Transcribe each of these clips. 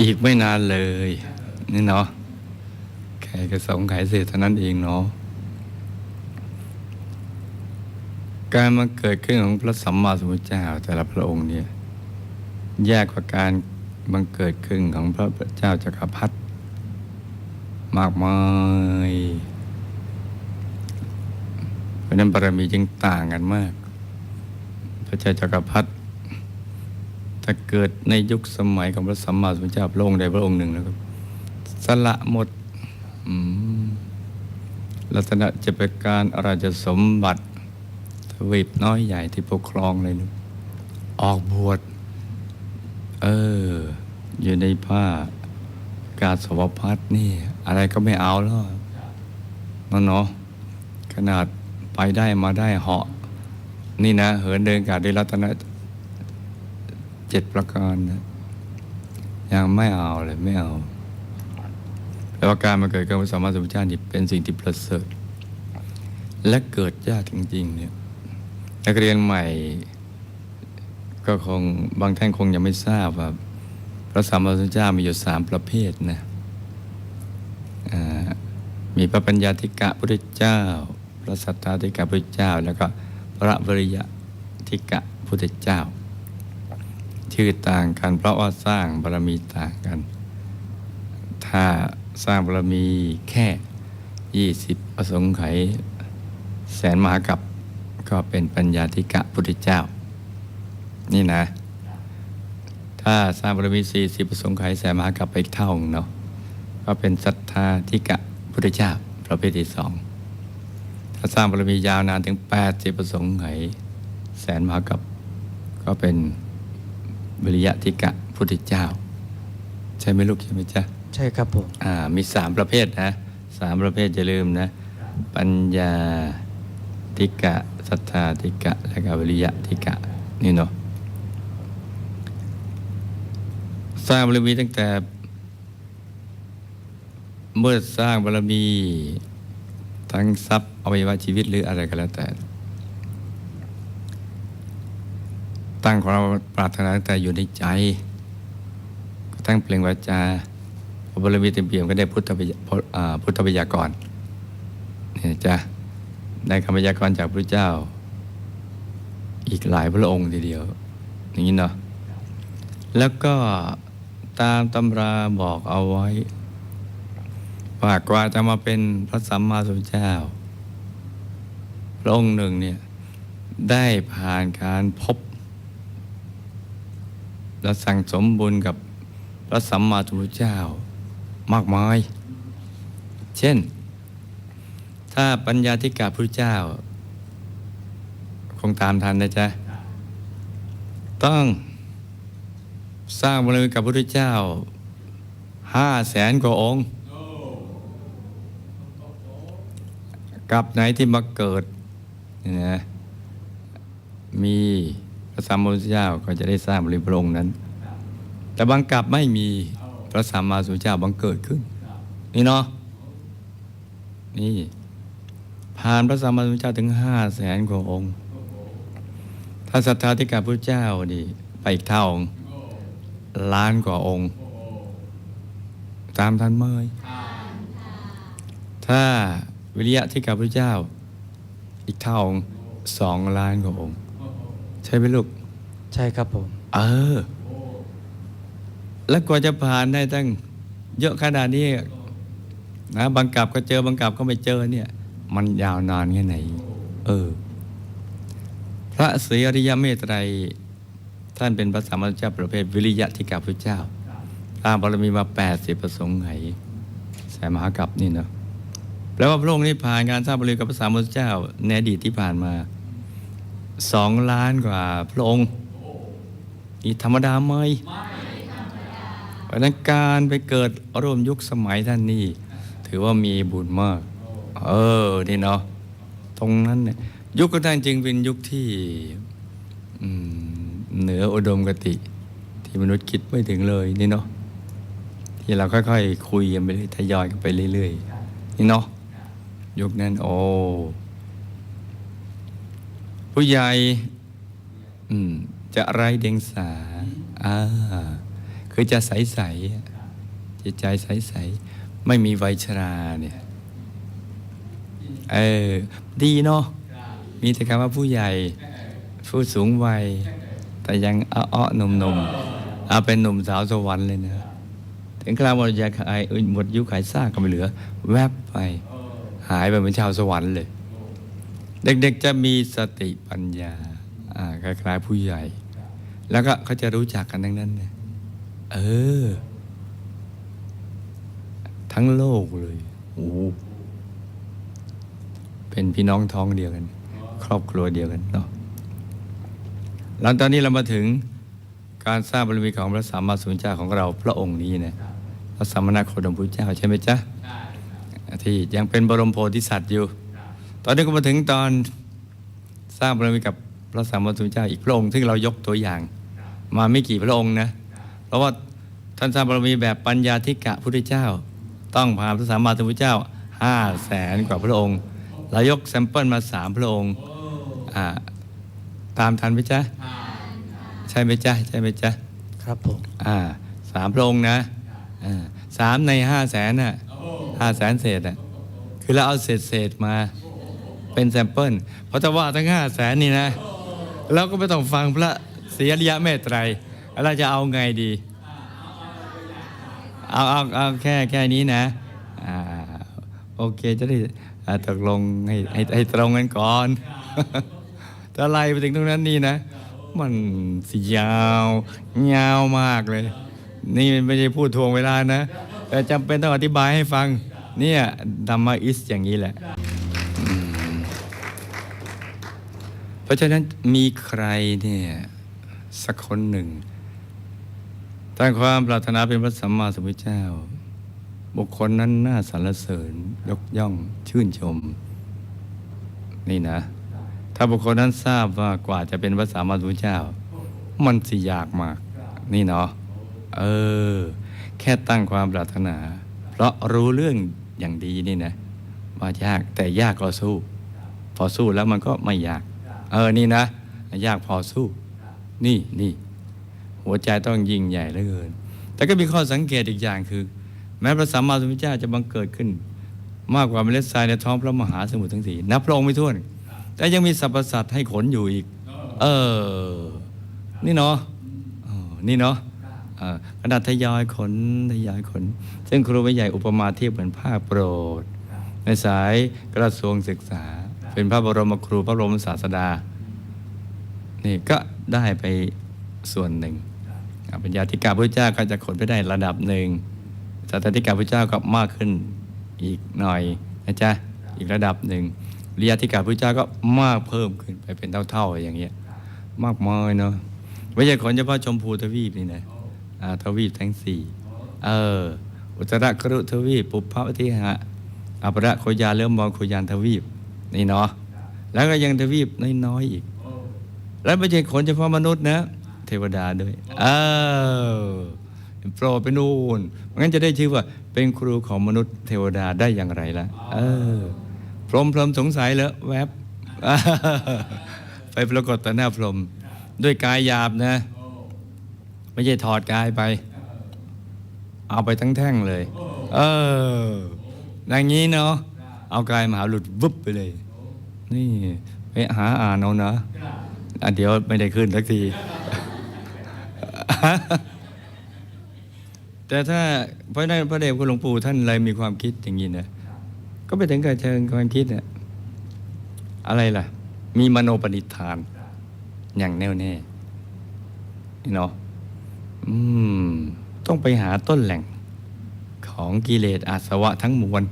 อีกไม่นานเลย นี่เนาะแค่กระสงไขยเศษเท่านั้นเองเนาะการมาเกิดขึ้นของพระสัมมาสัมพุทธเจ้าแต่ละพระองค์เนี่ยแยกกว่าการบังเกิดขึ้นของพระเจ้าจักรพรรดิมากมายเพราะนั้นบารมีจึงต่างกันมาก พระเจ้าจักรพรรดิ ถ้าเกิดในยุคสมัยของพระสัมมาสัมพุทธเจ้าพระองค์ใดพระองค์หนึ่งนะครับสละหมดลักษณะจะเป็นการอราชสมบัติทวีปน้อยใหญ่ที่ปกครองเลยนะออกบวชเออ อยู่ในผ้ากาสวพัดนี่ อะไรก็ไม่เอาแล้วนั่นเนาะขนาดไปได้มาได้เหาะ นี่นะ เหินเดินกาดด้วยรัตนะ จ็ดประการนะยังไม่เอาเลยไม่เอาแต่ว่าการมาเกิดกับพระสัมมาสัมพุทธเจ้านี่เป็นสิ่งที่ประเสริฐและเกิดยากจริงๆเนี่ยนักเรียนใหม่ ก็คงบางท่านคงยังไม่ทราบว่าพระสัมมาสัมพุทธเจ้ามีอยู่สามประเภทนะมีพระปัญญาธิกะพุทธเจ้า พระสัทธาธิกะพุทธเจ้า แล้วก็พระวริยะธิกะพุทธเจ้า ชื่อต่างกัน เพราะว่าสร้างบารมีต่างกัน ถ้าสร้างบารมีแค่ยี่สิบประสงค์ไข แสนมหากับก็เป็นปัญญาธิกะพุทธเจ้า นี่นะ ถ้าสร้างบารมีสี่สิบประสงค์ไขแสนมหากับไปอีกเท่าหนึ่งเนาะก็เป็นศรัทธาธิกะพุทธเจ้าประเภทที่สองถ้าสร้างบารมียาวนานถึงแปดสิบประสงค์ไข แสนมหากับก็เป็น วิริยะธิกะพุทธเจ้า ใช่ไหมลูกใช่ไหมจ๊ะใช่ครับผมอ่ามีสามประเภทนะสามประเภทอย่าลืมนะ ปัญญาธิกะศรัทธาธิกะ และก็วิริยะธิกะนี่เนาะสร้างบารมีตั้งแต่ เมื่อสร้างบารมีทั้งทรัพย์อวัยวะชีวิตหรืออะไรก็แล้วแต่ ตั้งความปรารถนาแต่อยู่ในใจ ก็ตั้งเปล่งวาจาพอบารมีเต็มเปี่ยมก็ได้พุทธพุทธวิยากรเนี่ยจ้ะได้คำพยากรจากพระเจ้า อีกหลายพระองค์ทีเดียว อย่างนี้เนาะแล้วก็ตามตำราบอกเอาไว้ ว่ากว่าจะมาเป็นพระสัมมาสัมพุทธเจ้า พระองค์หนึ่งเนี่ยได้ผ่านการพบ และสั่งสมบุญกับพระสัมมาสัมพุทธเจ้ามากมาย เช่น ถ้าปัญญาธิกาพระเจ้า คงตามทันนะจ๊ะ ต้องสร้างบารมีกับพระพุทธเจ้าห้าแสนกว่าองค์ กับไหนที่มาเกิดเนี่ยนะมี พระสัมมาสัมพุทธเจ้าก็จะได้สร้างบรมีพระองค์นั้น แต่บางกลับไม่มีพระสัมมาสัมพุทธเจ้าบังเกิดขึ้น นี่เนาะนี่ ผ่านพระสัมมาสัมพุทธเจ้าถึงห้าแสนกว่าองค์ ถ้าศรัทธาธิกาพระเจ้าดิไปอีกเท่าองค์ล้านกว่าองค์ ตามทันเมยถ้าวิริยะที่กับพระเจ้า อีกเท่าองค์สองล้านกว่าองค์ ใช่ไหมลูก ใช่ครับผม เออ แล้วกว่าจะผ่านได้ตั้ง เยอะขนาดนี้นะบางกลับก็เจอบางกลับก็ไม่เจอเนี่ย มันยาวนานแค่ไหน เออ พระศรีอริยเมตไตรยท่านเป็นพระสัมมาสัมพุทธเจ้าประเภทวิริยะที่กับพระเจ้าสร้างบารมีมาแปดสิบประสงค์ไหแสนมหากับนี่เนาะแปลว่าพระองค์นี้ผ่านการสร้างบารมีกับพระสัมมาสัมพุทธเจ้าในอดีตที่ผ่านมา สองล้านกว่าพระองค์อีธรรมดาไหมเพราะนั้นการไปเกิดร่วมยุคสมัยท่านนี่ ถือว่ามีบุญมาก เออ นี่เนาะตรงนั้นเนี่ยยุคของท่านจึงเป็นยุคที่เหนืออุดมกติ ที่มนุษย์คิดไม่ถึงเลยนี่เนาะที่เราค่อยๆคุยกันไปเรื่อยทยอยกันไปเรื่อยๆนี่เนาะยุคนั้นโอ้ ผู้ใหญ่จะไรเดียงสาอ่าคือจะใสๆจิตใจใสๆไม่มีวัยชราเนี่ยเออดีเนาะมีแต่คำว่าผู้ใหญ่ ผู้สูงวัย แต่ยังอ้อๆหนุ่มเอาเป็นหนุ่มสาวสวรรค์เลยนะถึงกลางหมดยาขายหมดยุคขายซากก็ไม่เหลือ แวบไป หายไปเหมือนชาวสวรรค์เลย เด็กๆจะมีสติปัญญาอ่าคล้ายๆผู้ใหญ่ แล้วก็เขาจะรู้จักกันทั้งนั้นเนี่ยเออ ทั้งโลกเลยโอ้โหเป็นพี่น้องท้องเดียวกัน ครอบครัวเดียวกันเนาะหลังตอนนี้เรามาถึงการสร้างบารมีของพระสัมมาสัมพุทธเจ้าของเราพระองค์นี้เนี่ยพระสัมมาโคดมพุทธเจ้าใช่ไหมจ๊ะที่ยังเป็นบรมโพธิสัตว์อยู่ ตอนนี้ก็มาถึงตอนสร้างบารมีกับพระสัมมาสัมพุทธเจ้าอีกพระองค์ซึ่งเรายกตัวอย่าง มาไม่กี่พระองค์นะ เพราะว่าท่านสร้างบารมีแบบปัญญาธิกะพุทธเจ้า ต้องผ่านพระสัมมาสัมพุทธเจ้าห้าแสนกว่าพระองค์เรายกแซมเปิลมาสามพระองค์อ่าตามทันไหมจ๊ะใช่ไหมจ๊ะใช่ไหมจ๊ะครับผมอ่าสามพระองค์นะอ่าสามในห้าแสนน่ะห้าแสนเศษน่ะคือเราเอาเศษเศษๆมา เป็นแซมเปิลเพราะถ้าว่าทั้งห้าแสนนี่นะเราก็ไม่ต้องฟังพระศรีอริยะเมตไตรเราจะเอาไงดี เอาเอาเอาแค่แค่นี้นะอ่าโอเคจะได้ตกลงให้ให้ให้ตรงกันก่อนถ้าไล่ไปถึงตรงนั้นนี่นะ มันสิยาวยาวมากเลย นี่ไม่ใช่พูดทวงเวลานะ แต่จำเป็นต้องอธิบายให้ฟัง เนี่ยดัมมาอิสอย่างนี้แหละ เพราะฉะนั้นมีใครเนี่ยสักคนหนึ่งตั้งความปรารถนาเป็นพระสัมมาสัมพุทธเจ้า บุคคลนั้นน่าสรรเสริญยกย่องชื่นชม นี่นะ ถ้าบุคคลนั้นทราบว่ากว่าจะเป็นพระสัมมาสัมพุทธเจ้า มันสิยากมาก นี่เนาะเออ แค่ตั้งความปรารถนา เพราะรู้เรื่องอย่างดีนี่นะว่ายากแต่ยากก็สู้ พอสู้แล้วมันก็ไม่ยาก เออนี่นะ ยากพอสู้ นี่นี่หัวใจต้องยิ่งใหญ่เหลือเกิน แต่ก็มีข้อสังเกตอีกอย่างคือ แม้พระสัมมาสัมพุทธเจ้าจะบังเกิดขึ้น มากกว่าเมล็ดทรายในท้องพระมหาสมุทรทั้งสี่นับพระองค์ไม่ถ้วน แต่ยังมีสรรพสัตว์ให้ขนอยู่อีก เออ นี่เนาะเออนี่เนาะขนาดทยอยขนทยอยขน ซึ่งครูไม่ใหญ่อุปมาเทียบเหมือนผ้าโปรด ในสายกระทรวงศึกษา เป็นพระบรมครูพระบรมศาสดา นี่ก็ได้ไปส่วนหนึ่งอ่าปัญญาธิกาพระเจ้าก็จะขนไปได้ระดับหนึ่งสัตตธิกาพระเจ้าก็มากขึ้นอีกหน่อยนะจ๊ะอีกระดับหนึ่งเรียธิกาพระเจ้าก็มากเพิ่มขึ้นไปเป็นเท่า ๆอย่างเงี้ยมากมายเนาะไม่ใช่ขนเฉพาะชมพูทวีปนี่นะทวีปทั้งสี่เอออุตรกรุทวีปปุพพวทิหะอัปรโคยาเริ่มมองโคยานทวีป นี่เนาะแล้วก็ยังทวีปน้อยๆอีก แล้วไม่ใช่ขนเฉพาะมนุษย์นะ เทวดาด้วยเออโปรไปนู่นงั้นจะได้ชื่อว่า เป็นครูของมนุษย์เทวดาได้อย่างไรล่ะเออพรมพรมสงสัยแล้วแวบไปปรากฏต่อหน้าพรม ด้วยกายหยาบนะ ไม่ใช่ถอดกายไป เอาไปทั้งแท่งเลย เอออย่างนี้เนาะเอากายมหาหลุดวุบไปเลย นี่ไปหาอ่านเอานะอะเดี๋ยวไม่ได้ขึ้นสักที แต่ถ้าพระได้พระเดชคุณหลวงปู่ท่านเลยมีความคิดอย่างนี้นะก็ไปถึงการเชิงความคิดเนี่ยอะไรล่ะ มีมโนปณิธาน อย่างแน่วแน่นี่เนาะอืม ต้องไปหาต้นแหล่งของกิเลสอาสวะทั้งมวล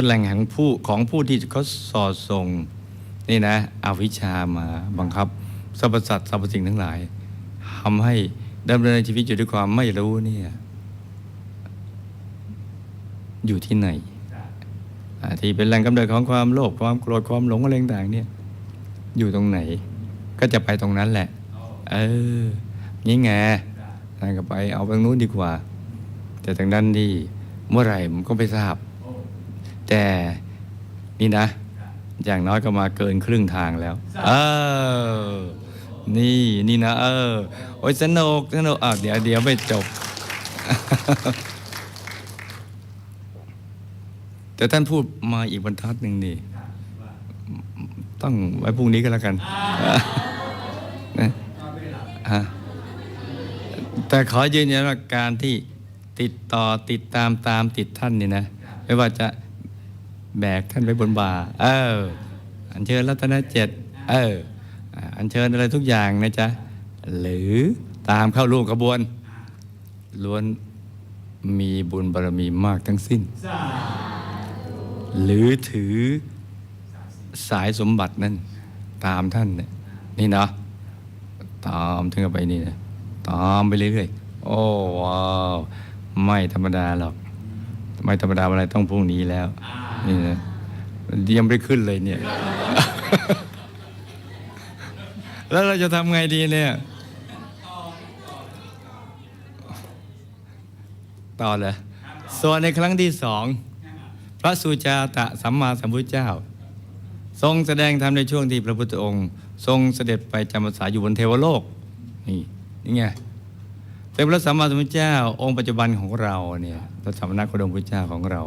ต้นแหล่งของผู้ของผู้ที่เขาสอดส่งนี่นะเอาวิชามาบังคับสรรพสัตว์สรรพสิ่งทั้งหลายทำให้ดำเนินชีวิตอยู่ด้วยความไม่รู้เนี่ยอยู่ที่ไหนที่เป็นแหล่งกำเนิดของความโลภความโกรธความหลงอะไรต่างๆเนี่ย อยู่ตรงไหน ก็จะไปตรงนั้นแหละ เออนี่ไงนั่นก็ไปเอาไปนู้นดีกว่า แต่ทางด้านที่เมื่อไหร่มันก็ไม่ทราบ แต่นี่นะ อย่างน้อยก็มาเกินครึ่งทางแล้ว เออ นี่นี่นะ เออ โอ้ยสนุกสนุกอะเดี๋ยวเดี๋ยวไม่จบ แต่ท่านพูดมาอีกบรรทัดหนึ่งนี่ ต้องไว้พรุ่งนี้ก็แล้วกันนะฮะแต่ขอยืนยันว่าการที่ติดต่อติดตามตามติดท่านนี่นะ ไม่ว่าจะ แบกท่านไว้บนบ่า เออ อัญเชิญรัตนเจ็ดเออ อัญเชิญอะไรทุกอย่างนะจ๊ะ หรือตามเข้าร่วมกระบวน ล้วนมีบุญบารมีมากทั้งสิ้น หรือถือสายสมบัตินั่นตามท่านเนี่ยนี่เนาะตามถึงไปนี่นะตามไปเรื่อยๆ โอ้ว้าว ไม่ธรรมดาหรอก ไม่ธรรมดาอะไรต้องพรุ่งนี้แล้ว นี่นะยังไม่ขึ้นเลยเนี่ย แล้วเราจะทำไงดีเนี่ย ต่อเลยส่วนในครั้งที่สอง พระสุจาตะสัมมาสัมพุทธเจ้า ทรงแสดงธรรมในช่วงที่พระพุทธองค์ ทรงเสด็จไปจำพรรษาอยู่บนเทวโลก นี่นี่ไงเป็นพระสัมมาสัมพุทธเจ้า องค์ปัจจุบันของเราเนี่ยพระสัมมาสัมพุทธเจ้าของเรา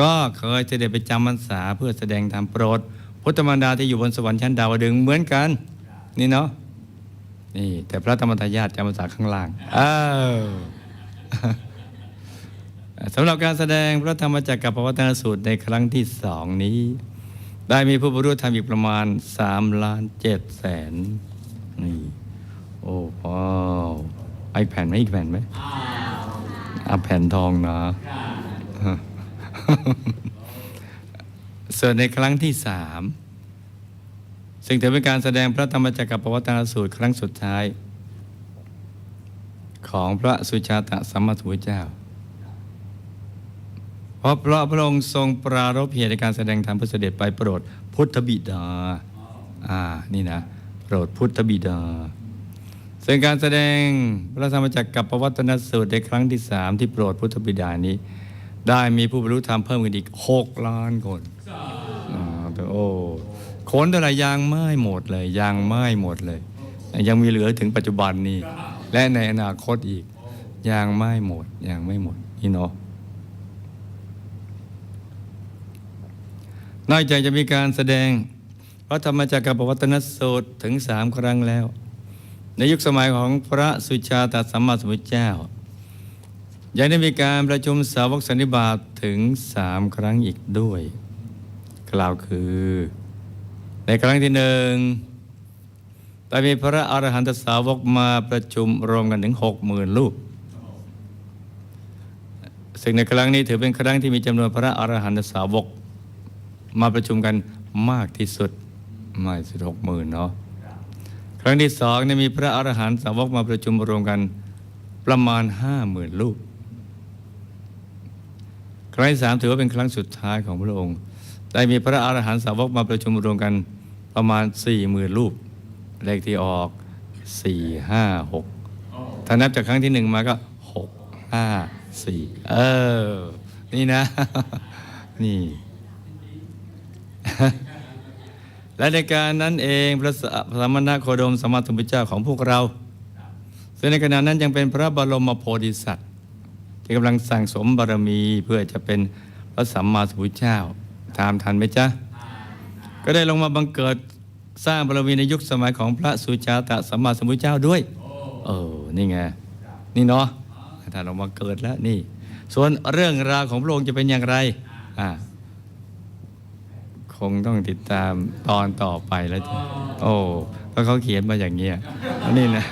ก็เคยเสด็จไปจำพรรษาเพื่อแสดงธรรมโปรดพุทธมารดาที่อยู่บนสวรรค์ชั้นดาวดึงส์เหมือนกัน นี่เนาะนี่แต่พระธรรมทายาทจำพรรษาข้างล่างอ้าวสำหรับการแสดงพระธรรมจักรกับปวัตนสูตรในครั้งที่สองนี้ ได้มีผู้บรรลุธรรมอีกประมาณสามล้านเจ็ดแสนนี่โอ้ว้าวไอแผ่นไหมอีกแผ่นไหมเอาแผ่นทองนะ ส่วนในครั้งที่สามซึ่งถือเป็นการแสดงพระธรรมจักรกับปวัตนสูตรครั้งสุดท้าย ของพระสุชาตสัมมาสัมพุทธเจ้าเพราะพระพระองค์ทรงปรารภเหตุในการแสดงธรรมพื่อเสด็จไปโปรดพุทธบิดา อ่า นี่นะ โปรดพุทธบิดา ซึ่งการแสดงพระธรรมจักรกับปวัตนสูตรในครั้งที่สามที่โปรดพุทธบิดานี้ ได้มีผู้บรรลุธรรมเพิ่มขึ้นอีกหกล้านคนอ่าแต่โอ้ขนแต่ละยางไม่หมดเลยยางไม่หมดเลย ยังมีเหลือถึงปัจจุบันนี้ และในอนาคตอีกยางไม่หมดยางไม่หมดนี่เนาะนอกจากจะมีการแสดงพระธรรมจักรปวัตนสูตรถึงสามครั้งแล้ว ในยุคสมัยของพระสุชาตสัมมาสัมพุทธเจ้า ยังได้มีการประชุมสาวกสันนิบาตถึงสามครั้งอีกด้วย กล่าวคือ ในครั้งที่หนึ่งได้มีพระอรหันตสาวกมาประชุมรวมกันถึงหกหมื่นลูกซึ่งในครั้งนี้ถือเป็นครั้งที่มีจำนวนพระอรหันตสาวก มาประชุมกันมากที่สุดมากสุดหกหมื่นเนาะครั้งที่สองเนี่ยมีพระอรหันตสาวกมาประชุมรวมกันประมาณห้าหมื่นลูก รั้งที่สามถือว่าเป็นครั้งสุดท้ายของพระองค์ ได้มีพระอรหันตสาวกมาประชุมรวมกันประมาณสี่หมื่นลูกเลขที่ออกสี่ห้าหกถ้านับจากครั้งที่หนึ่งมาก็หกห้าสี่เออ นี่นะ นี่ และในการนั้นเองพระสพระสมณโคดมสมมาสัมพุทธเจ้าของพวกเรา ซึ่งในขณะนั้นยังเป็นพระบรมโพธิสัตว์ ที่กำลังสั่งสมบารมีเพื่อจะเป็นพระสัมมาสัมพุทธเจ้าตามทันไหมจ๊ะ ก็ได้ลงมาบังเกิดสร้างบารมีในยุคสมัยของพระสุชาตะสัมมาสัมพุทธเจ้าด้วย เออ นี่ไง นี่เนาะถ้าลงมาเกิดแล้วนี่ ส่วนเรื่องราวของพระองค์จะเป็นอย่างไร อ่า คงต้องติดตามตอนต่อไปแล้วจ้ะโอ้เพราะเขาเขียนมาอย่างเงี้ยนี่นะ